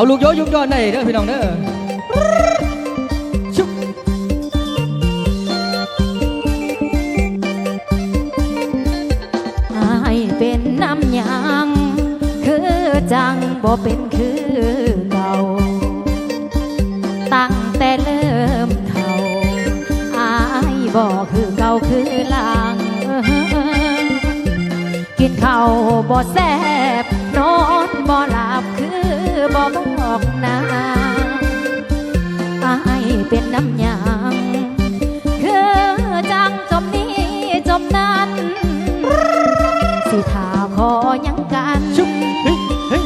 าลูกโยยุกย้อนได้เด้อพี่น้องเด้อชุบอเป็นน้ำยางคือจังบ่เป็นคือเก่า ตั้งแต่เริ่มเท่าอายบ่คือเก่าคือลังกินข้าวบ่แซ่บ นอนบ่หลับคือบ่บอกนาอายเป็นน้ำยางคือจังจมนี้จมนั้น สิทาขอยังกันชุบ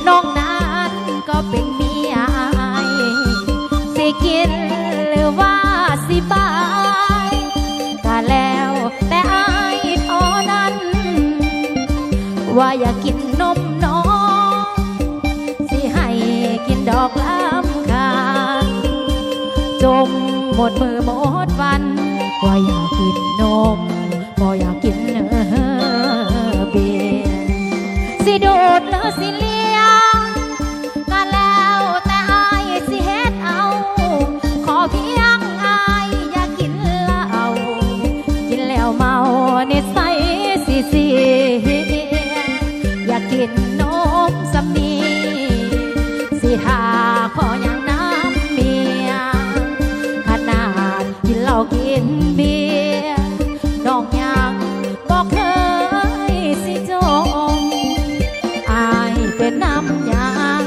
น้องนั้นก็เป็นเมียอายสิกินหรือว่าสิบายก็แล้วแต่อายท่านั้น ว่าอยากกินนมน้อง ดอกลำคาจมหมดมือหมดวันว่าอยากกินนมบ่อยากกินเนื้อเบียร์สิดูดหรือสิเลี้ยงก็แล้วแต่อายสิเฮ็ดเอา ขอเพียงอายอย่ากินเหล้ากินแล้วเมานิสัยสิเสียอยากกินนมสำนีสิ หาขออย่างน้ำเมีย ขนาดกินเหล้ากินเบียร์น้องยังบอกเคยสิจมอายเป็นน้ำยาง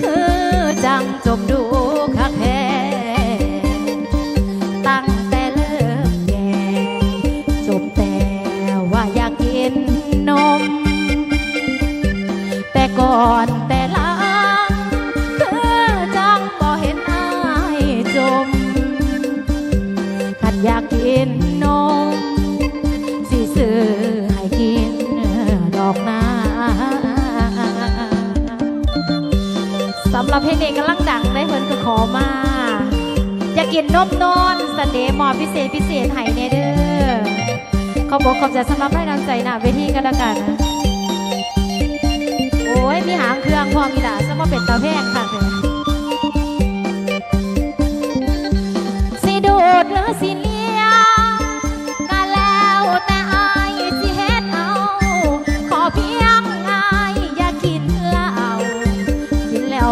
คือจังจมดูคักแท้ตั้งแต่เลิกแก่จมแต่ว่าอยากกินนม แต่ก่อน อยากกินนมสิซื้อให้กินดอกนาสำหรับเพลงนี้กำลังดังได้เพิ่นก็ขอมา อยากกินนมนอนสเดย์หมอพิเศษพิเศษให้เนเด้อขอบอกขอบใจสำหรับให้น้ำใจหน้าเวทีกันแล้วกันะโอ้ยมีหางเครื่องพอมอีหล่ะจะมาเป็นตาแพงค่ะเถอ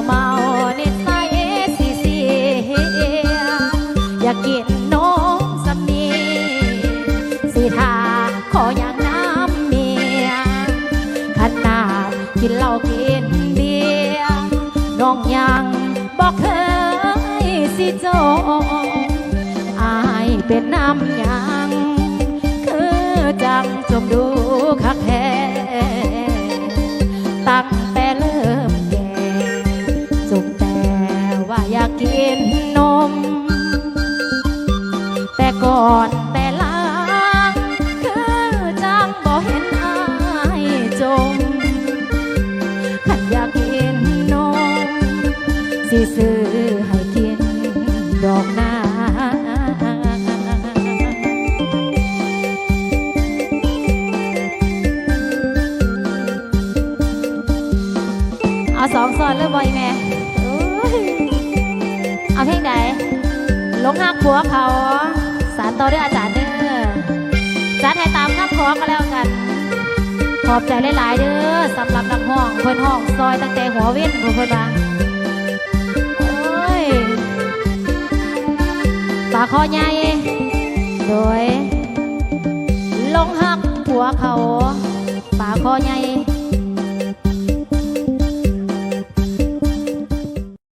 เมานิสัยสิเสียอยากกินนมสำนีสิทาขออย่างน้ำเมียขนาดกินเหล้ากินเบียร์น้องยังบอกเคยสิจงอายเป็นน้ำยางคือจังจมดู มขันอยากกินนมสิซื้อให้กินดอกนา เอาสองซอนเลยบอยแม่เอาเพลงไหนลงหักผัวเขา สารต่อด้วยอาจารย์เด้อจัดให้ตามคำขอก็แล้วกัน ขอบใจหลายๆเด้อสำหรับนักห้องเพิ่นห้องซอยตั้งแต่หัวเว้นเพิ่นมาโอ้ยปากคอใหญ่โดยลงหักผัวเขาปากคอใหญ่